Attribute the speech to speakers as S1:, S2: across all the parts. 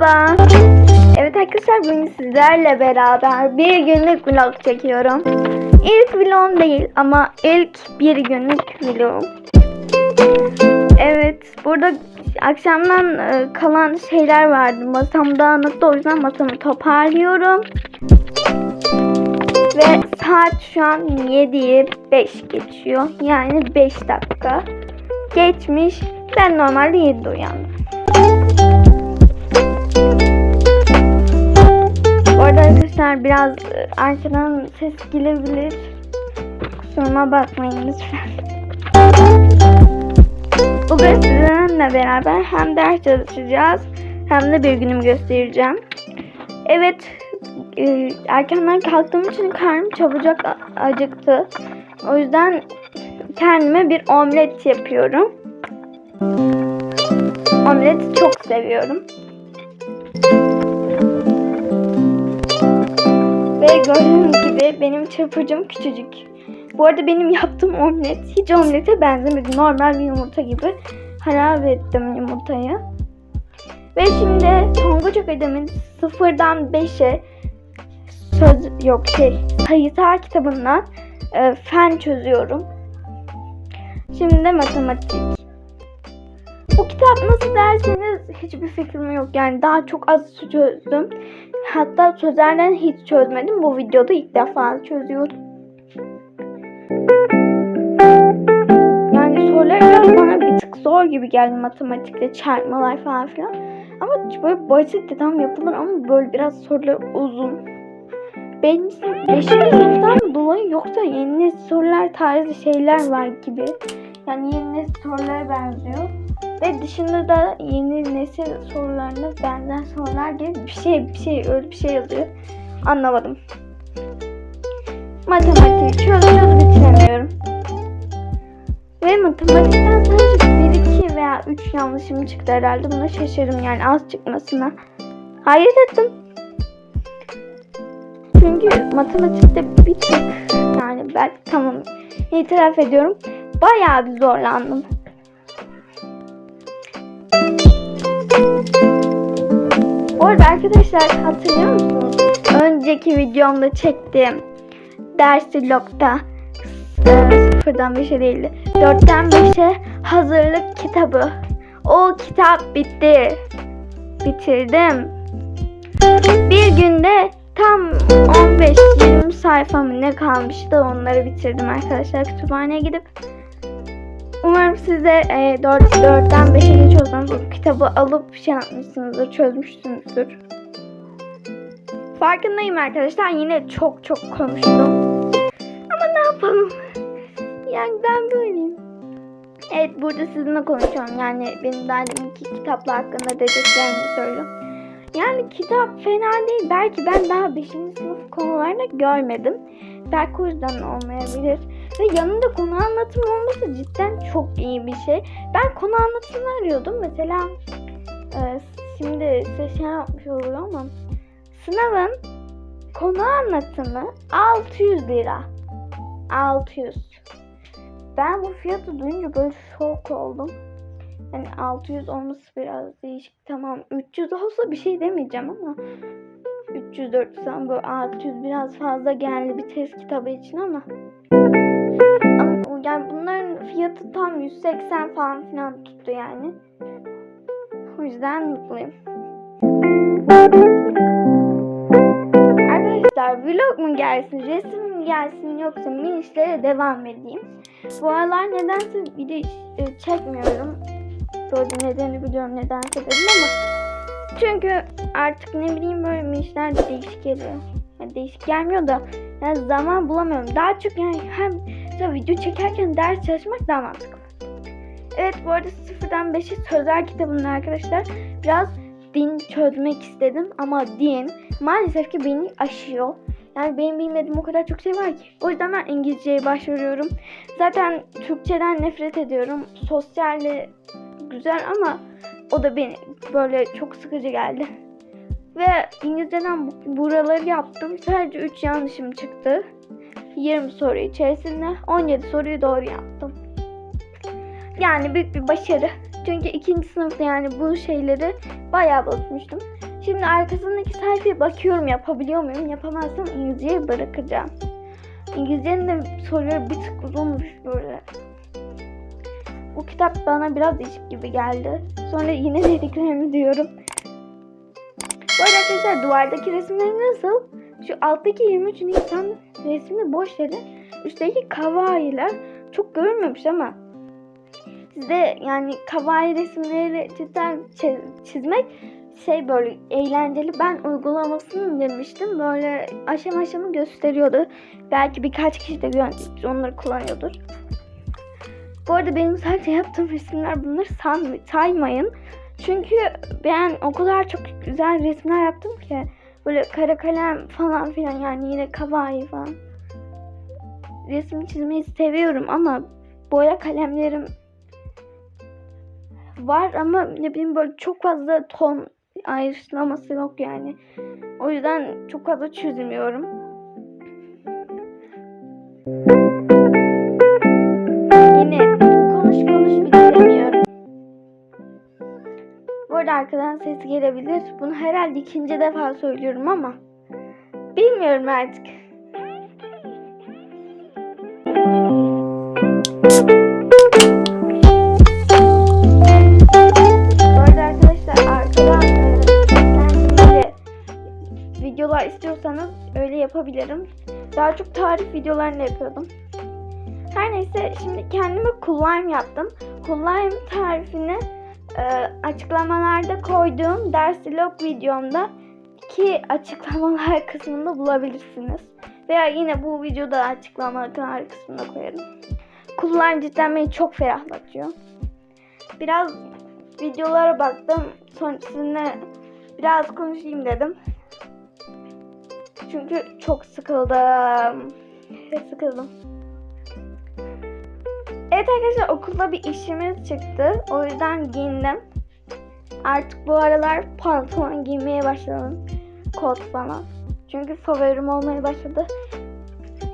S1: Merhaba. Evet arkadaşlar bugün sizlerle beraber bir günlük vlog çekiyorum. İlk vlogum değil ama ilk bir günlük vlogum. Evet burada akşamdan e, kalan şeyler vardı. Masam dağınıktı o yüzden masamı toparlıyorum. Ve saat şu an 7'yi 5 geçiyor. Yani 5 dakika geçmiş. Ben normalde 7'de uyandım. Arkadaşlar biraz e, arkadan ses gelebilir. Kusuruma bakmayın lütfen. Bugün sizinle beraber hem ders çalışacağız hem de bir günümü göstereceğim. Evet e, erkenden kalktığım için karnım çabucak acıktı. O yüzden kendime bir omlet yapıyorum. Omlet çok seviyorum. Ve gördüğünüz gibi benim çırpıcım küçücük. Bu arada benim yaptığım omlet hiç omlete benzemedi. Normal bir yumurta gibi harap ettim yumurtayı. Ve şimdi Tonguç Akademi'nin sıfırdan 5'e söz yok şey sayısal kitabından e, fen çözüyorum. Şimdi matematik. Bu kitap nasıl derseniz hiçbir fikrim yok. Yani daha çok az çözdüm. Hatta sözlerden hiç çözmedim. Bu videoda ilk defa çözüyorum. Yani sorular biraz bana bir tık zor gibi geldi matematikte çarpmalar falan filan. Ama böyle basit tam yapılır ama böyle biraz sorular uzun. Benim beşinci sınıftan dolayı yoksa yeni sorular tarzı şeyler var gibi. Yani yeni sorulara benziyor. Ve dışında da yeni nesil sorularına benzer sorular gibi bir şey bir şey öyle bir şey yazıyor. Anlamadım. Matematiği çöz çöz bitiremiyorum. Ve matematikten sadece 1, 2 veya 3 yanlışım çıktı herhalde. Buna şaşırdım yani az çıkmasına. Hayret ettim. Çünkü matematikte bir tık yani ben tamam itiraf ediyorum. Bayağı bir zorlandım. Arada arkadaşlar hatırlıyor musunuz? Önceki videomda çektiğim dersi logda sıfırdan 5'e değildi. 4'ten 5'e hazırlık kitabı. O kitap bitti. Bitirdim. Bir günde tam 15-20 sayfa mı ne kalmıştı onları bitirdim arkadaşlar kütüphaneye gidip. Umarım siz de e, 4, 4'ten 5'e geçiyorsanız o kitabı alıp şey yapmışsınızdır, çözmüşsünüzdür. Farkındayım arkadaşlar yine çok çok konuştum. Ama ne yapalım? Yani ben böyleyim. Evet burada sizinle konuşuyorum. Yani benim deminki kitaplar hakkında dediklerimi söylüyorum. Yani kitap fena değil. Belki ben daha 5. sınıf konularını görmedim. Belki o yüzden olmayabilir. Ve yanında konu anlatımı olması cidden çok iyi bir şey. Ben konu anlatımı arıyordum. Mesela e, şimdi size şey yapmış oluyor ama sınavın konu anlatımı 600 lira. 600. Ben bu fiyatı duyunca böyle şok oldum. Yani 600 olması biraz değişik. Tamam 300 olsa bir şey demeyeceğim ama 300 400 ama böyle 600 biraz fazla geldi bir test kitabı için ama yani bunların fiyatı tam 180 falan filan tuttu yani. O yüzden mutluyum. Arkadaşlar vlog mu gelsin, resim mi gelsin yoksa minişlere devam edeyim. Bu aralar nedense video e, çekmiyorum. Böyle nedeni biliyorum nedense dedim ama çünkü artık ne bileyim böyle minişler de değişik geliyor. Yani değişik gelmiyor da yani zaman bulamıyorum. Daha çok yani hem mesela video çekerken ders çalışmak daha mantıklı. Evet bu arada sıfırdan 5'e sözel kitabında arkadaşlar biraz din çözmek istedim ama din maalesef ki beni aşıyor. Yani benim bilmediğim o kadar çok şey var ki. O yüzden ben İngilizceye başvuruyorum. Zaten Türkçeden nefret ediyorum. Sosyalle güzel ama o da beni böyle çok sıkıcı geldi. Ve İngilizceden bu- buraları yaptım. Sadece 3 yanlışım çıktı. 20 soru içerisinde 17 soruyu doğru yaptım. Yani büyük bir başarı. Çünkü ikinci sınıfta yani bu şeyleri bayağı bozmuştum. Şimdi arkasındaki sayfaya bakıyorum yapabiliyor muyum? Yapamazsam İngilizceyi bırakacağım. İngilizcenin de soruları bir tık uzunmuş böyle. Bu kitap bana biraz değişik gibi geldi. Sonra yine dediklerimi diyorum. Bu arada arkadaşlar duvardaki resimleri nasıl? Şu alttaki 23 Nisan resmi boş yeri. Üstteki kavailer çok görünmemiş ama sizde yani kawaii resimleri cidden çiz- çizmek şey böyle eğlenceli. Ben uygulamasını indirmiştim. Böyle aşama aşama gösteriyordu. Belki birkaç kişi de onları kullanıyordur. Bu arada benim sadece yaptığım resimler bunları san- saymayın. Çünkü ben o kadar çok güzel resimler yaptım ki. Böyle kara kalem falan filan yani yine kawaii falan. Resim çizmeyi seviyorum ama boya kalemlerim var ama ne bileyim böyle çok fazla ton ayrışlaması yok yani. O yüzden çok fazla çözemiyorum. Arkadan ses gelebilir. Bunu herhalde ikinci defa söylüyorum ama bilmiyorum artık. Bu arada arkadaşlar arkadan e, seslendirmeli videolar istiyorsanız öyle yapabilirim. Daha çok tarif videolarını yapıyordum. Her neyse şimdi kendime kullanım yaptım. Kullanım tarifini e, açıklamalarda koyduğum ders log videomda ki açıklamalar kısmında bulabilirsiniz. Veya yine bu videoda açıklamalar kısmına koyarım. Cidden beni çok ferahlatıyor. Biraz videolara baktım. Sonra sizinle biraz konuşayım dedim. Çünkü çok sıkıldım. Sıkıldım. Evet arkadaşlar okulda bir işimiz çıktı. O yüzden giyindim. Artık bu aralar pantolon giymeye başladım. Kot falan. Çünkü favorim olmaya başladı.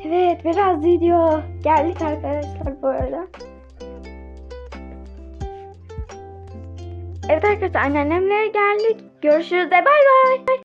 S1: Evet biraz video. Geldik arkadaşlar bu arada. Evet arkadaşlar anneannemlere geldik. Görüşürüz de bay bay.